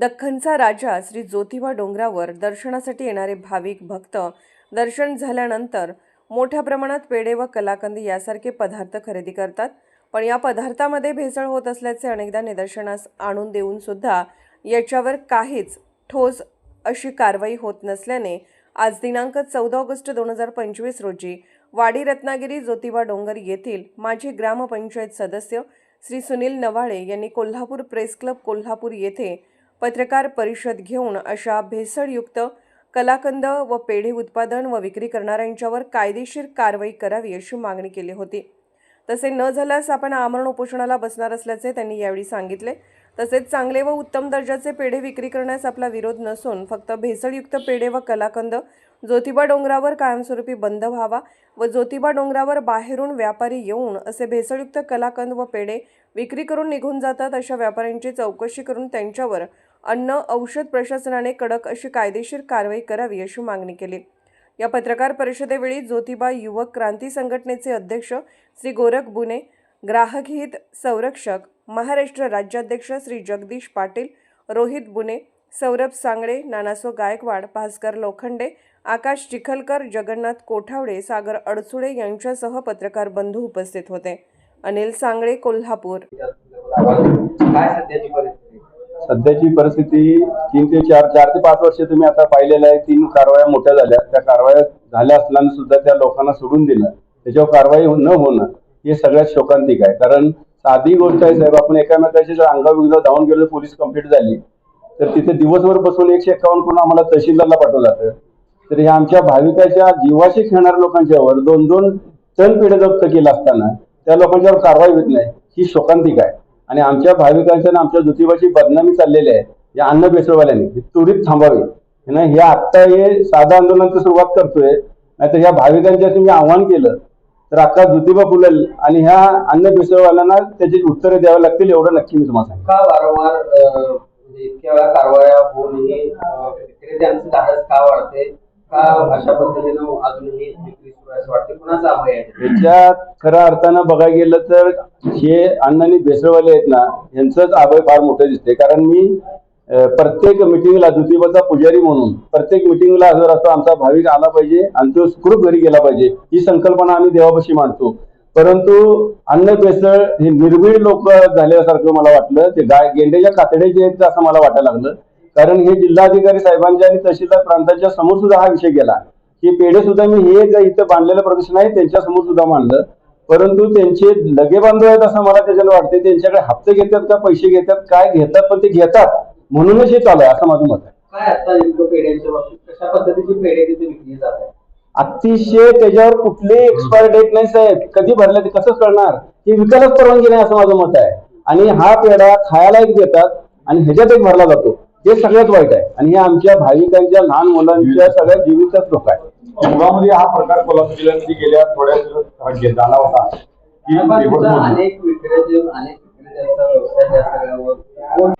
दख्खनचा राजा श्री ज्योतिबा डोंगरावर दर्शनासाठी येणारे भाविक भक्त दर्शन झाल्यानंतर मोठ्या प्रमाणात पेढे व कलाकंद यासारखे पदार्थ खरेदी करतात. पण या पदार्थामध्ये भेसळ होत असल्याचे अनेकदा निदर्शनास आणून देऊन सुद्धा याच्यावर काहीच ठोस अशी कारवाई होत नसल्याने आज दिनांक चौदा ऑगस्ट दोन हजार पंचवीस रोजी वाडी रत्नागिरी ज्योतिबा डोंगर येथील माजी ग्रामपंचायत सदस्य श्री सुनील नवाळे यांनी कोल्हापूर प्रेस क्लब कोल्हापूर येथे पत्रकार परिषद घेऊन अशा भेसळयुक्त कलाकंद व पेढे उत्पादन व विक्री करणाऱ्यांच्यावर कायदेशीर कारवाई करावी अशी मागणी केली होती. तसे न झाल्यास आपण आमरण उपोषणाला बसणार असल्याचे त्यांनी यावेळी सांगितले. तसेच चांगले व उत्तम दर्जाचे पेढे विक्री करण्यास आपला विरोध नसून फक्त भेसळयुक्त पेढे व कलाकंद ज्योतिबा डोंगरावर कायमस्वरूपी बंद व्हावा व ज्योतिबा डोंगरावर बाहेरून व्यापारी येऊन असे भेसळयुक्त कलाकंद व पेढे विक्री करून निघून जातात अशा व्यापाऱ्यांची चौकशी करून त्यांच्यावर अन्न औषध प्रशासनाने कडक अशी कायदेशीर कारवाई करावी अशी मागणी केली. या पत्रकार परिषदेवेळी ज्योतिबा युवक क्रांती संघटनेचे अध्यक्ष श्री गोरख बुने ग्राहक हित संरक्षक महाराष्ट्र राज्याध्यक्ष श्री जगदीश पाटील रोहित बुने सौरभ सांगळे नानासो गायकवाड भास्कर लोखंडे आकाश चिखलकर जगन्नाथ कोठावडे सागर अडसुळे यांच्यासह पत्रकार बंधू उपस्थित होते. अनिल सांगळे कोल्हापूर. काय सध्याची परिस्थिती तीन ते चार चार ते पाच वर्ष तुम्ही आता पाहिलेलं आहे. तीन कारवाया मोठ्या झाल्या. त्या कारवाया झाल्या असल्याने सुद्धा त्या लोकांना सोडून दिलं. त्याच्यावर कारवाई न होणं हे सगळ्यात शोकांतिक आहे. कारण साधी गोष्ट आहे साहेब आपण एकामेकाशी जर अंगाविरुद्ध धावून गेलो पोलीस कंप्लीट झाली. तर तिथे दिवसभर बसून एकशे एकावन्न करून आम्हाला तहसीलदारला पाठवलं जातं तर ह्या आमच्या भाविकाच्या जीवाशी खेळणाऱ्या लोकांच्यावर दोन दोन टन पिढे जप्त केलं असताना त्या लोकांच्यावर कारवाई होत नाही. ही शोकांतिक आहे. आणि आमच्या भाविकांच्या आमच्या ज्योतिबाची बदनामी चाललेली आहे. या अन्न बेसळवाल्यांनी ही त्वरित थांबावी. ना हे आत्ता हे साधं आंदोलनाची सुरुवात करतोय. नाहीतर ह्या भाविकांच्या तुम्ही आव्हान केलं तर आता ज्योतिबा फुलेल आणि ह्या अन्न बेसळवाल्यांना त्याची उत्तरे द्यावी लागतील एवढं नक्की मी तुम्हाला सांगेन. का वारंवार म्हणजे इतक्या वेळा कारवाया होऊनही त्यांचं धाडस का वाढते? का अशा पद्धतीनं अजूनही विक्री सुरू आहे असं कुणाचा अभय आहे? याच्यात खऱ्या अर्थानं बघायला गेलं तर हे अण्णा आणि भेसळवाले आहेत ना यांचंच आभय फार मोठं दिसते कारण मी अं, प्रत्येक मिटिंगला ज्योतिबाचा पुजारी म्हणून प्रत्येक मिटिंगला हजर असतो आमचा भाविक आला पाहिजे आणि तो सुखरूप घरी गेला पाहिजे ही संकल्पना आम्ही देवापाशी मांडतो परंतु अन्न भेसळ हे निर्भीड लोक झाल्यासारखं मला वाटलं ते गाय गेंड्याच्या कातड्याचे आहेत असं मला वाटायला लागलं. कारण हे जिल्हाधिकारी साहेबांच्या आणि तहसीलदार प्रांताच्या समोर सुद्धा हा विषय गेला. की पेढे सुद्धा मी हे जे इथं बांधलेलं प्रदर्शन आहे त्यांच्यासमोर सुद्धा मांडलं. परंतु त्यांचे लगे बांधव आहेत असं मला त्याच्याला वाटते त्यांच्याकडे हप्ते घेतात का पैसे घेतात काय घेतात पण ते घेतात. म्हणूनच हे चालू आहे असं माझं मत आहे. अतिशय त्याच्यावर कुठली एक्सपायर डेट नाही साहेब. कधी भरले ते कसं कळणार? हे विकायलाच परवानगी नाही असं माझं मत आहे. आणि हा पेढा खायला एक देतात आणि ह्याच्यात एक भरला जातो. हे सगळ्यात वाईट आहे. आणि हे आमच्या भाविकांच्या लहान मुलांच्या सगळ्या जीवितच लोक आहे मुळामध्ये हा प्रकार कोल्हापूर जिल्ह्यामध्ये गेल्या थोड्या दिवसात झाला होता. की अनेक विक्रेते अनेक विक्रेत्यांचा व्यवसाय या सगळ्यावर.